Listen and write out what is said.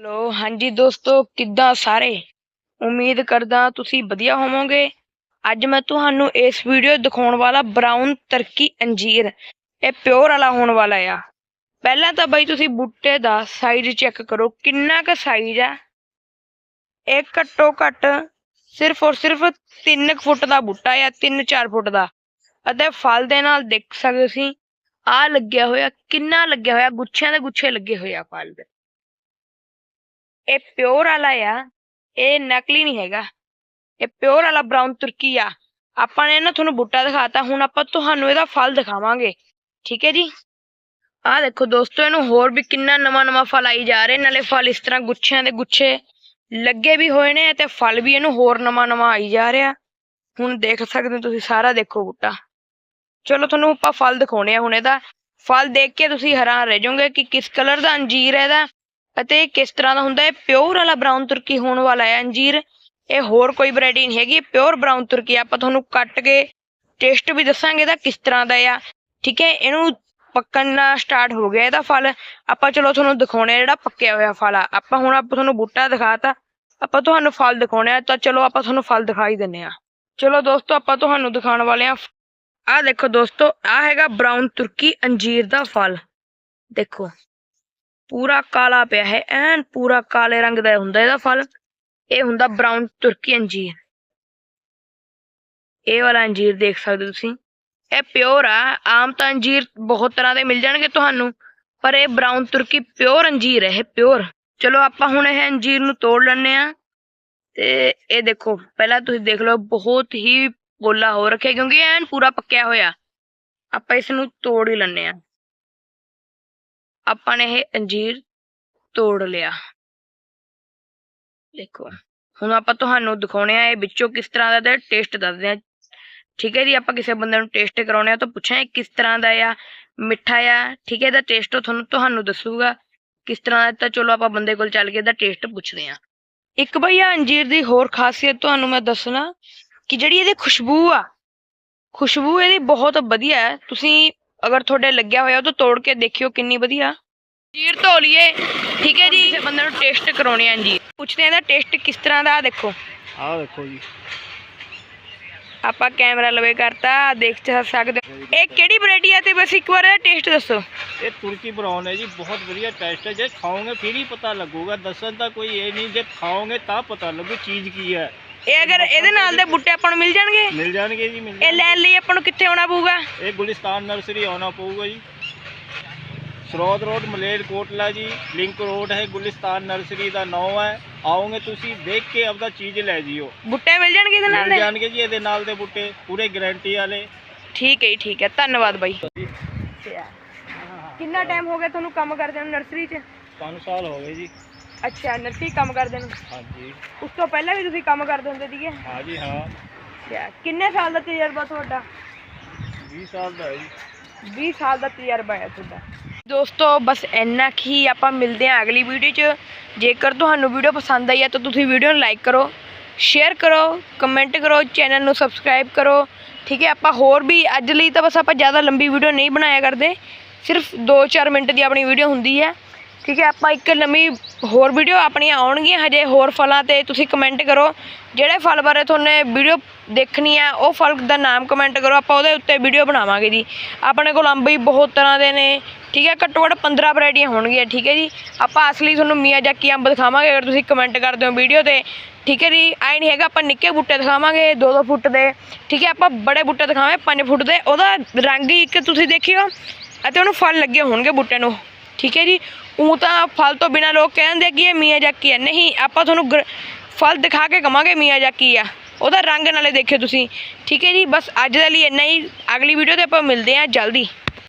Hello, ਹਾਂਜੀ ਦੋਸਤੋ, ਕਿੱਦਾਂ ਸਾਰੇ? ਉਮੀਦ ਕਰਦਾ ਤੁਸੀਂ ਵਧੀਆ ਹੋਵੋਗੇ। ਅੱਜ ਮੈਂ ਤੁਹਾਨੂੰ ਇਸ ਵੀਡੀਓ ਦਿਖਾਉਣ ਵਾਲਾ ਬਰਾਊਨ ਤਰਕੀ ਅੰਜੀਰ। ਇਹ ਪਿਓਰ ਵਾਲਾ ਹੋਣ ਵਾਲਾ ਆ। ਪਹਿਲਾਂ ਤਾਂ ਬਈ ਤੁਸੀਂ ਬੂਟੇ ਦਾ ਸਾਈਜ਼ ਚੈੱਕ ਕਰੋ, ਕਿੰਨਾ ਕੁ ਸਾਈਜ਼ ਆ? ਇਹ ਘੱਟੋ ਘੱਟ ਸਿਰਫ ਔਰ ਸਿਰਫ 3 ਫੁੱਟ ਦਾ ਬੂਟਾ ਆ 3-4 ਫੁੱਟ ਦਾ। ਅਤੇ ਫਲ ਦੇ ਨਾਲ ਦੇਖ ਸਕਦੇ ਸੀ ਆ ਲੱਗਿਆ ਹੋਇਆ, ਕਿੰਨਾ ਲੱਗਿਆ ਹੋਇਆ, ਗੁੱਛਿਆਂ ਦੇ ਗੁੱਛੇ ਲੱਗੇ ਹੋਏ ਆ ਫਲ ਦੇ। ਇਹ ਪਿਓਰ ਵਾਲਾ ਆ, ਇਹ ਨਕਲੀ ਨਹੀਂ ਹੈਗਾ। ਇਹ ਪਿਓਰ ਵਾਲਾ ਬਰਾਊਨ ਤੁਰਕੀ ਆ। ਆਪਾਂ ਨੇ ਨਾ ਤੁਹਾਨੂੰ ਬੂਟਾ ਦਿਖਾਤਾ, ਹੁਣ ਆਪਾਂ ਤੁਹਾਨੂੰ ਇਹਦਾ ਫਲ ਦਿਖਾਵਾਂਗੇ। ਠੀਕ ਹੈ ਜੀ? ਆਹ ਦੇਖੋ ਦੋਸਤੋ, ਇਹਨੂੰ ਹੋਰ ਵੀ ਕਿੰਨਾ ਨਵਾਂ ਨਵਾਂ ਫਲ ਆਈ ਜਾ ਰਹੇ, ਨਾਲੇ ਫਲ ਇਸ ਤਰ੍ਹਾਂ ਗੁੱਛਿਆਂ ਦੇ ਗੁੱਛੇ ਲੱਗੇ ਵੀ ਹੋਏ ਨੇ ਤੇ ਫਲ ਵੀ ਇਹਨੂੰ ਹੋਰ ਨਵਾਂ ਨਵਾਂ ਆਈ ਜਾ ਰਿਹਾ। ਹੁਣ ਦੇਖ ਸਕਦੇ ਹੋ ਤੁਸੀਂ, ਸਾਰਾ ਦੇਖੋ ਬੂਟਾ। ਚਲੋ ਤੁਹਾਨੂੰ ਆਪਾਂ ਫਲ ਦਿਖਾਉਣੇ ਆ ਹੁਣ ਇਹਦਾ। ਫਲ ਦੇਖ ਕੇ ਤੁਸੀਂ ਹੈਰਾਨ ਰਹਿ ਜਾਓਗੇ ਕਿ ਕਿਸ ਕਲਰ ਦਾ ਅੰਜੀਰ ਹੈ ਇਹਦਾ। ਅਤੇ ਕਿਸ ਤਰ੍ਹਾਂ ਦਾ ਹੁੰਦਾ ਹੈ? ਪਿਓਰ ਵਾਲਾ ਬਰਾਊਨ ਤੁਰਕੀ ਹੋਣ ਵਾਲਾ ਹੈ। ਅੰਜੀਰ, ਇਹ ਹੋਰ ਕੋਈ ਵੈਰਾਈਟੀ ਨਹੀਂ ਹੈਗੀ। ਪਿਓਰ ਬਰਾਊਨ ਤੁਰਕੀ ਆਪਾਂ ਤੁਹਾਨੂੰ ਕੱਟ ਕੇ ਟੇਸਟ ਵੀ ਦੱਸਾਂਗੇ ਇਹਦਾ ਕਿਸ ਤਰ੍ਹਾਂ ਦਾ ਆ। ਠੀਕ ਹੈ, ਇਹਨੂੰ ਪੱਕਣਾ ਸਟਾਰਟ ਹੋ ਗਿਆ ਇਹਦਾ ਫਲ। ਆਪਾਂ ਚਲੋ ਤੁਹਾਨੂੰ ਦਿਖਾਉਣੇ ਆ ਜਿਹੜਾ ਪੱਕਿਆ ਹੋਇਆ ਫਲ ਆ। ਆਪਾਂ ਹੁਣ ਆਪਾਂ ਤੁਹਾਨੂੰ ਬੂਟਾ ਦਿਖਾਤਾ। ਆਪਾਂ ਤੁਹਾਨੂੰ ਫਲ ਦਿਖਾਉਣੇ ਆ। ਤਾਂ ਚਲੋ ਆਪਾਂ ਤੁਹਾਨੂੰ ਫਲ ਦਿਖਾਈ ਦਿੰਨੇ ਆ। ਚਲੋ ਦੋਸਤੋ, ਆਪਾਂ ਤੁਹਾਨੂੰ ਦਿਖਾਉਣ ਵਾਲੇ ਆ। ਆਹ ਦੇਖੋ ਦੋਸਤੋ, ਆਹ ਹੈਗਾ ਬਰਾਊਨ ਤੁਰਕੀ ਅੰਜੀਰ ਦਾ ਫਲ। ਦੇਖੋ। ਪੂਰਾ ਕਾਲਾ ਪਿਆ ਹੈ, ਐਨ ਪੂਰਾ ਕਾਲੇ ਰੰਗ ਦਾ ਹੁੰਦਾ, ਇਹਦਾ ਫਲ ਇਹ ਹੁੰਦਾ ਬਰਾਊਨ ਤੁਰਕੀ ਅੰਜੀਰ। ਇਹ ਵਾਲਾ ਅੰਜੀਰ ਦੇਖ ਸਕਦੇ ਹੋ ਤੁਸੀਂ। ਇਹ ਪਿਓਰ ਆ, ਆਮ ਤਾਂ ਅੰਜੀਰ ਬਹੁਤ ਤਰ੍ਹਾਂ ਦੇ ਮਿਲ ਜਾਣਗੇ ਤੁਹਾਨੂੰ, ਪਰ ਇਹ ਬਰਾਊਨ ਤੁਰਕੀ ਪਿਓਰ ਅੰਜੀਰ ਹੈ, ਇਹ ਪਿਓਰ ਚਲੋ ਆਪਾਂ ਹੁਣ ਇਹ ਅੰਜੀਰ ਨੂੰ ਤੋੜ ਲੈਣੇ ਆ ਤੇ ਇਹ ਦੇਖੋ, ਪਹਿਲਾਂ ਤੁਸੀਂ ਦੇਖ ਲਓ, ਬਹੁਤ ਹੀ ਗੋਲਾ ਹੋ ਰੱਖਿਆ, ਕਿਉਂਕਿ ਐਨ ਪੂਰਾ ਪੱਕਿਆ ਹੋਇਆ। ਆਪਾਂ ਇਸ ਨੂੰ ਤੋੜ ਹੀ ਲੈਣੇ ਆ ਆਪਾਂ ਨੇ ਇਹ ਅੰਜੀਰ ਤੋੜ ਲਿਆ। ਦੇਖੋ, ਹੁਣ ਆਪਾਂ ਤੁਹਾਨੂੰ ਦਿਖਾਉਣੇ ਆ ਇਹ ਵਿੱਚੋਂ ਕਿਸ ਤਰ੍ਹਾਂ ਦਾ ਟੇਸਟ ਦੱਸਦੇ ਆ। ਠੀਕ ਹੈ ਜੀ, ਆਪਾਂ ਕਿਸੇ ਬੰਦੇ ਨੂੰ ਟੇਸਟ ਕਰਾਉਣੇ ਆ ਤਾਂ ਪੁੱਛਾਂ ਕਿਸ ਤਰ੍ਹਾਂ ਦਾ ਆ, ਮਿੱਠਾ ਆ, ਠੀਕ ਹੈ, ਇਹਦਾ ਟੇਸਟ ਤੁਹਾਨੂੰ ਤੁਹਾਨੂੰ ਦੱਸੂਗਾ। ਕਿਸ ਤਰ੍ਹਾਂ ਦਾ ਤਾਂ ਚਲੋ ਆਪਾਂ ਬੰਦੇ ਕੋਲ ਚੱਲ ਕੇ ਇਹਦਾ ਟੇਸਟ ਪੁੱਛਦੇ ਆ। ਇੱਕ ਬਈ ਆ ਅੰਜੀਰ ਦੀ ਹੋਰ ਖਾਸੀਅਤ ਤੁਹਾਨੂੰ ਮੈਂ ਦੱਸਣਾ ਕਿ ਜਿਹੜੀ ਇਹਦੀ ਖੁਸ਼ਬੂ ਆ, ਖੁਸ਼ਬੂ ਇਹਦੀ ਬਹੁਤ ਵਧੀਆ ਹੈ। ਤੁਸੀਂ ਅਗਰ ਤੁਹਾਡੇ ਲੱਗਿਆ ਹੋਇਆ ਤਾਂ ਤੋੜ ਕੇ ਦੇਖਿਓ ਕਿੰਨੀ ਵਧੀਆ। ਅੰਜੀਰ ਧੋ ਲਈਏ ਠੀਕ ਹੈ ਜੀ? ਕਿਸੇ ਬੰਦੇ ਨੂੰ ਟੇਸਟ ਕਰਾਉਣੇ ਆ ਅੰਜੀਰ ਪੁੱਛਦੇ ਆ ਇਹਦਾ ਟੇਸਟ ਕਿਸ ਤਰ੍ਹਾਂ ਦਾ ਆ ਦੇਖੋ। ਆਹ ਦੇਖੋ ਜੀ। ਆਪਾਂ ਕੈਮਰਾ ਲਵੇ ਕਰਤਾ ਆਹ ਦੇਖ ਚ ਸਕਦੇ ਹੋ। ਇਹ ਕਿਹੜੀ ਵੈਰਾਈਟੀ ਆ ਤੇ ਬਸ ਇੱਕ ਵਾਰ ਟੇਸਟ ਦੱਸੋ। ਇਹ ਤੁਰਕੀ ਬਰਾਉਨ ਹੈ ਜੀ ਬਹੁਤ ਵਧੀਆ ਟੇਸਟ ਹੈ। ਜੇ ਖਾਓਗੇ ਫਿਰ ਹੀ ਪਤਾ ਲੱਗੂਗਾ। ਦੱਸਣ ਦਾ ਕੋਈ ਇਹ ਨਹੀਂ ਜੇ ਖਾਓਗੇ ਤਾਂ ਪਤਾ ਲੱਗੂ ਚੀਜ਼ ਕੀ ਹੈ। ਇਹ ਅਗਰ ਇਹਦੇ ਨਾਲ ਦੇ ਬੂਟੇ ਆਪਾਂ ਨੂੰ ਮਿਲ ਜਾਣਗੇ? ਮਿਲ ਜਾਣਗੇ ਜੀ ਮਿਲ ਇਹ ਲੈਣ ਲਈ ਆਪਾਂ ਨੂੰ ਕਿੱਥੇ ਆਉਣਾ ਪਊਗਾ? ਇਹ ਗੁਲਿਸਤਾਨ ਨਰਸਰੀ ਆਉਣਾ ਪਊਗਾ ਜੀ। ਸਰੋਤ ਰੋਡ ਮਲੇਰ ਕੋਟਲਾ ਜੀ ਲਿੰਕ ਰੋਡ ਹੈ ਗੁਲਿਸਤਾਨ ਨਰਸਰੀ ਦਾ ਨਾਮ ਹੈ। ਆਓਗੇ ਤੁਸੀਂ ਦੇਖ ਕੇ ਆਪਦਾ ਚੀਜ਼ ਲੈ ਜਿਓ। ਬੂਟੇ ਮਿਲ ਜਾਣਗੇ ਇਹਦੇ ਨਾਲ ਮਿਲ ਦੇ? ਜਾਣਗੇ ਜੀ ਇਹਦੇ ਨਾਲ ਦੇ ਬੂਟੇ ਪੂਰੇ ਗਾਰੰਟੀ ਵਾਲੇ। ਠੀਕ ਹੈ ਜੀ ਠੀਕ ਹੈ। ਧੰਨਵਾਦ ਬਾਈ। ਕਿੰਨਾ ਟਾਈਮ ਹੋ ਗਿਆ ਤੁਹਾਨੂੰ ਕੰਮ ਕਰਦੇ ਨੂੰ ਨਰਸਰੀ 'ਚ? 5 ਸਾਲ ਹੋ ਗਏ ਜੀ। ਅੱਛਾ ਨਰਸਰੀ ਕੰਮ ਕਰਦੇ ਨੂੰ? ਹਾਂਜੀ। ਉਸ ਤੋਂ ਪਹਿਲਾਂ ਵੀ ਤੁਸੀਂ ਕੰਮ ਕਰਦੇ ਹੁੰਦੇ ਸੀਗੇ? ਹਾਂ ਜੀ ਹਾਂ। ਅੱਛਾ ਕਿੰਨੇ ਸਾਲ ਦਾ ਤਜਰਬਾ ਤੁਹਾਡਾ? 20 ਸਾਲ ਦਾ ਹੈ ਜੀ। 20 ਸਾਲ ਦਾ ਤਜਰਬਾ ਹੈ ਤੁਹਾਡਾ। ਦੋਸਤੋ ਬਸ ਇੰਨਾ ਕੁ ਆਪਾਂ ਮਿਲਦੇ ਹਾਂ ਅਗਲੀ ਵੀਡੀਓ 'ਚ। ਜੇਕਰ ਤੁਹਾਨੂੰ ਵੀਡੀਓ ਪਸੰਦ ਆਈ ਹੈ ਤਾਂ ਤੁਸੀਂ ਵੀਡੀਓ ਨੂੰ ਲਾਈਕ ਕਰੋ ਸ਼ੇਅਰ ਕਰੋ ਕਮੈਂਟ ਕਰੋ ਚੈਨਲ ਨੂੰ ਸਬਸਕ੍ਰਾਈਬ ਕਰੋ। ਠੀਕ ਹੈ ਆਪਾਂ ਹੋਰ ਵੀ ਅੱਜ ਲਈ ਤਾਂ ਬਸ ਆਪਾਂ ਜ਼ਿਆਦਾ ਲੰਬੀ ਵੀਡੀਓ ਨਹੀਂ ਬਣਾਇਆ ਕਰਦੇ। ਸਿਰਫ 2-4 ਮਿੰਟ ਦੀ ਆਪਣੀ ਵੀਡੀਓ ਹੁੰਦੀ ਹੈ। ਠੀਕ ਹੈ, ਆਪਾਂ ਇੱਕ ਨਵੀਂ ਹੋਰ ਵੀਡੀਓ ਆਪਣੀਆਂ ਆਉਣਗੀਆਂ, ਹਜੇ ਹੋਰ ਫਲਾਂ ਤੇ ਤੁਸੀਂ ਕਮੈਂਟ ਕਰੋ। ਜਿਹੜੇ ਫਲ ਬਾਰੇ ਤੁਹਾਨੂੰ ਵੀਡੀਓ ਦੇਖਣੀ ਹੈ, ਉਹ ਫਲ ਦਾ ਨਾਮ ਕਮੈਂਟ ਕਰੋ, ਆਪਾਂ ਉਹਦੇ ਉੱਤੇ ਵੀਡੀਓ ਬਣਾਵਾਂਗੇ ਜੀ। ਆਪਣੇ ਕੋਲ ਅੰਬ ਵੀ ਬਹੁਤ ਤਰ੍ਹਾਂ ਦੇ ਨੇ, ਠੀਕ ਹੈ, ਘੱਟੋ ਘੱਟ 15 ਵੈਰਾਈਟੀਆਂ ਹੋਣਗੀਆਂ, ਠੀਕ ਹੈ ਜੀ। ਆਪਾਂ ਅਸਲੀ ਤੁਹਾਨੂੰ ਮੀਆਂ ਜਾਕੀ ਅੰਬ ਦਿਖਾਵਾਂਗੇ, ਅਗਰ ਤੁਸੀਂ ਕਮੈਂਟ ਕਰਦੇ ਹੋ ਵੀਡੀਓ ਤੇ। ਠੀਕ ਹੈ ਜੀ, ਐ ਨਹੀਂ ਹੈਗਾ, ਆਪਾਂ ਨਿੱਕੇ ਬੂਟੇ ਦਿਖਾਵਾਂਗੇ 2-2 ਫੁੱਟ ਦੇ। ਠੀਕ ਹੈ, ਆਪਾਂ ਬੜੇ ਬੂਟੇ ਦਿਖਾਵਾਂਗੇ 5 ਫੁੱਟ ਦੇ। ਉਹਦਾ ਰੰਗ ਹੀ ਇੱਕ ਤੁਸੀਂ ਦੇਖਿਓ, ਅਤੇ ਉਹਨੂੰ ਫਲ ਲੱਗੇ ਹੋਣਗੇ ਬੂਟੇ ਨੂੰ। ਠੀਕ ਹੈ ਜੀ ਉਹ ਤਾਂ ਫਲ ਤੋਂ ਬਿਨਾ ਲੋਕ ਕਹਿੰਦੇ ਕਿ ਇਹ ਮੀਆਂ ਜਾਕੀ ਹੈ ਨਹੀਂ, ਆਪਾਂ ਤੁਹਾਨੂੰ ਗਰ- ਫਲ ਦਿਖਾ ਕੇ ਕਵਾਂਗੇ ਮੀਆਂ ਜਾਕੀ ਆ। ਉਹਦਾ ਰੰਗ ਨਾਲੇ ਦੇਖਿਓ ਤੁਸੀਂ। ਠੀਕ ਹੈ ਜੀ, ਬਸ ਅੱਜ ਦੇ ਲਈ ਇੰਨਾ ਹੀ। ਅਗਲੀ ਵੀਡੀਓ ਤੇ ਆਪਾਂ ਮਿਲਦੇ ਹਾਂ ਜਲਦੀ।